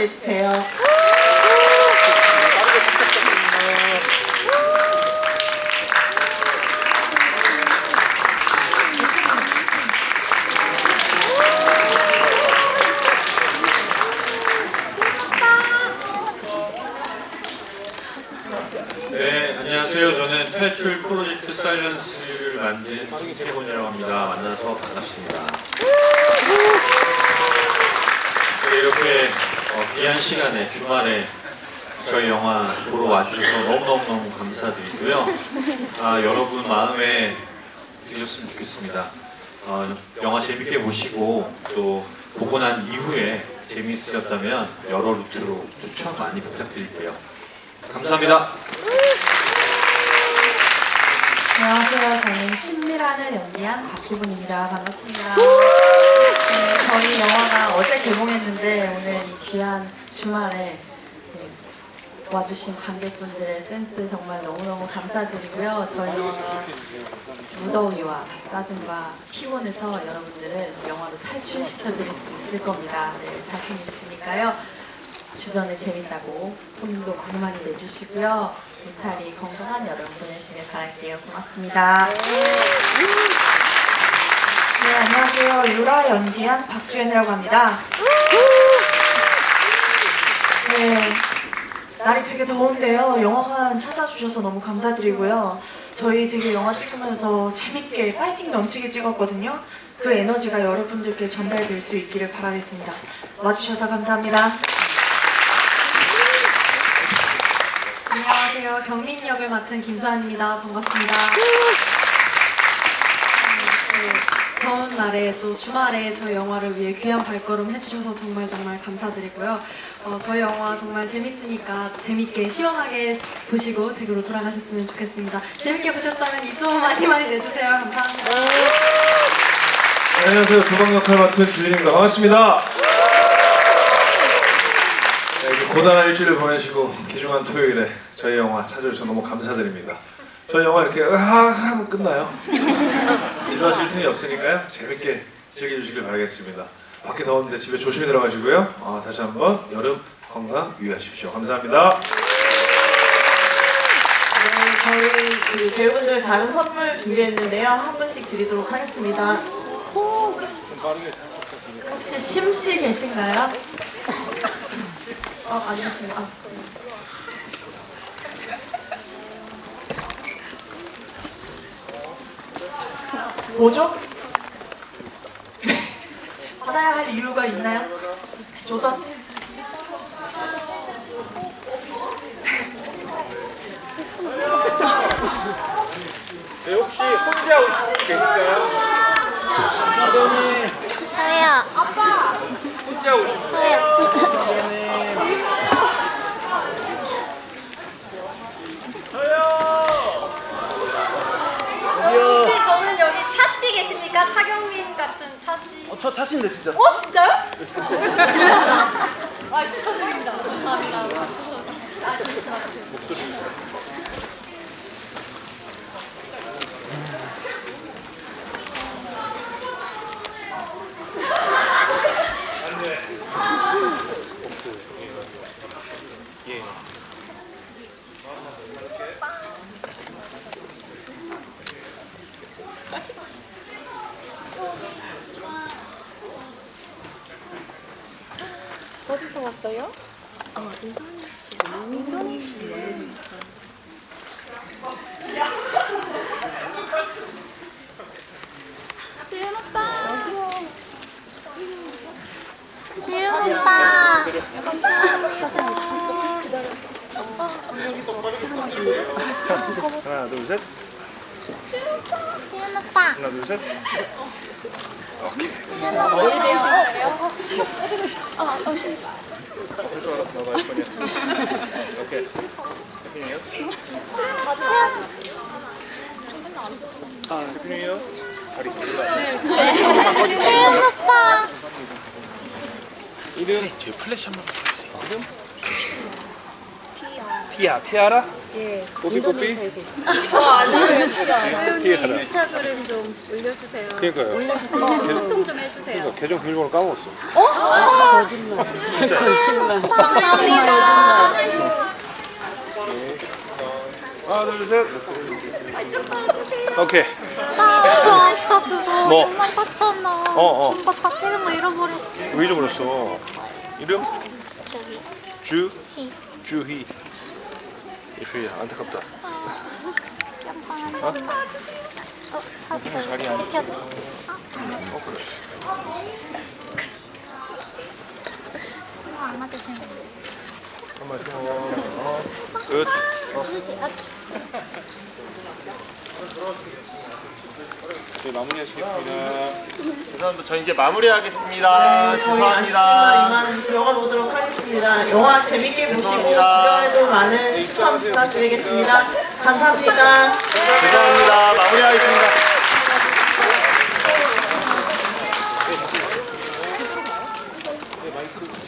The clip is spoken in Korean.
해주세요. 네, 안녕하세요. 저는 탈출 프로젝트 사이런스를 만든 김태곤이라고 합니다. 만나서 반갑습니다. 네, 이렇게 어, 귀한 시간에 주말에 저희 영화 보러 와주셔서 너무너무너무 감사드리고요. 아, 여러분 마음에 드셨으면 좋겠습니다. 어, 영화 재밌게 보시고 또 보고 난 이후에 재미있으셨다면 여러 루트로 추천 많이 부탁드릴게요. 감사합니다. 안녕하세요. 저는 신미란을 연기한 박기분입니다. 반갑습니다. 네, 저희 영화가 어제 개봉했는데 오늘 이 귀한 주말에 네, 와주신 관객분들의 센스 정말 너무너무 감사드리고요. 저희 영화가 무더위와 짜증과 피곤에서 여러분들을 영화로 탈출시켜드릴 수 있을 겁니다. 네, 자신 있으니까요. 주변에 재밌다고 손도 많이 많이 내주시고요. 무탈이 건강한 여름 보내시길 바랄게요. 고맙습니다. 네, 안녕하세요. 유라 연기한 박주연이라고 합니다. 네, 날이 되게 더운데요. 영화관 찾아주셔서 너무 감사드리고요. 저희 되게 영화 찍으면서 재밌게 파이팅 넘치게 찍었거든요. 그 에너지가 여러분들께 전달될 수 있기를 바라겠습니다. 와주셔서 감사합니다. 안녕하세요. 경민 역을 맡은 김수환입니다. 반갑습니다. 네, 더운 날에 또 주말에 저희 영화를 위해 귀한 발걸음 해주셔서 정말 정말 감사드리고요. 어, 저희 영화 정말 재밌으니까 재밌게 시원하게 보시고 댁으로 돌아가셨으면 좋겠습니다. 재밌게 보셨다면 입소문 많이 많이 내주세요. 감사합니다. 안녕하세요. 도박 역할 맡은 주진입니다. 반갑습니다. 네, 고단한 일주일을 보내시고 귀중한 토요일에 저희 영화 찾아주셔서 너무 감사드립니다. 저희 영화 이렇게 으하 하면 끝나요. 지루하실 틈이 없으니까요. 재밌게 즐겨주시길 바라겠습니다. 밖에 더운데 집에 조심히 들어가시고요. 어, 다시 한번 여름 건강 유의하십시오. 감사합니다. 네, 저희 그 배우분들 다른 선물 준비했는데요. 한 분씩 드리도록 하겠습니다. 혹시 심씨 계신가요? 어, 안 계시네요. 아, 뭐죠? 받아야 할 이유가 있나요? 조던? 네, 혹시 혼자 오신 분 계실까요? 저요. 혼자 오신 분. 저요. 혹시 저는 여기 차씨 계십니까? 차경민 같은 차씨. 어, 저 자신인데 진짜. 어 진짜요? 아 축하드립니다. 감사합니다. 아, 진짜. 어디서 왔어요? 어, 인도네시아. 인도네시아. 지윤 오빠. 지윤 오빠. 하나, 둘, 셋. 지윤 오빠. 하나, 둘, 셋. 지윤 오빠. 할 줄 알았어. 나도 할 거냐. 오케이. 해피니요? 아, 해피니요? 다리 길다. 지윤 오빠. 이름? 제 플래시 한번 부탁드세요. 이름? 티아. 티아, 티아라? 예. 뽀삐뽀삐? 어, 아니요. 배우님 인스타그램 좀 올려주세요. 그러니까요. 올려주세요. 소통 좀 해주세요. 그러니까 계정 비밀번호 까먹었어. 하나 둘 셋. 오케이. 나 좋아했어 그거 뭐? 6만 4천 원 어, 어. 전부 다 찍은 거 잃어버렸어 왜 잊어버렸어? 이름? 저기 주히 주희. 주희야 안타깝다. 깜빵한 어? 어? 사진 자리 안 찍혔다 어 그래. 이거 안 맞으시네 한번 어. 끝. 어. 네 마무리하시겠습니다. 죄송합니다. 저희 이제 마무리하겠습니다. 네, 저희 아쉽지만 이만 들어가 보도록 하겠습니다. 영화 재밌게 보시고 주변에도 많은 추천 부탁드리겠습니다. 감사합니다. 죄송합니다. 마무리하겠습니다. 네, 마이크로.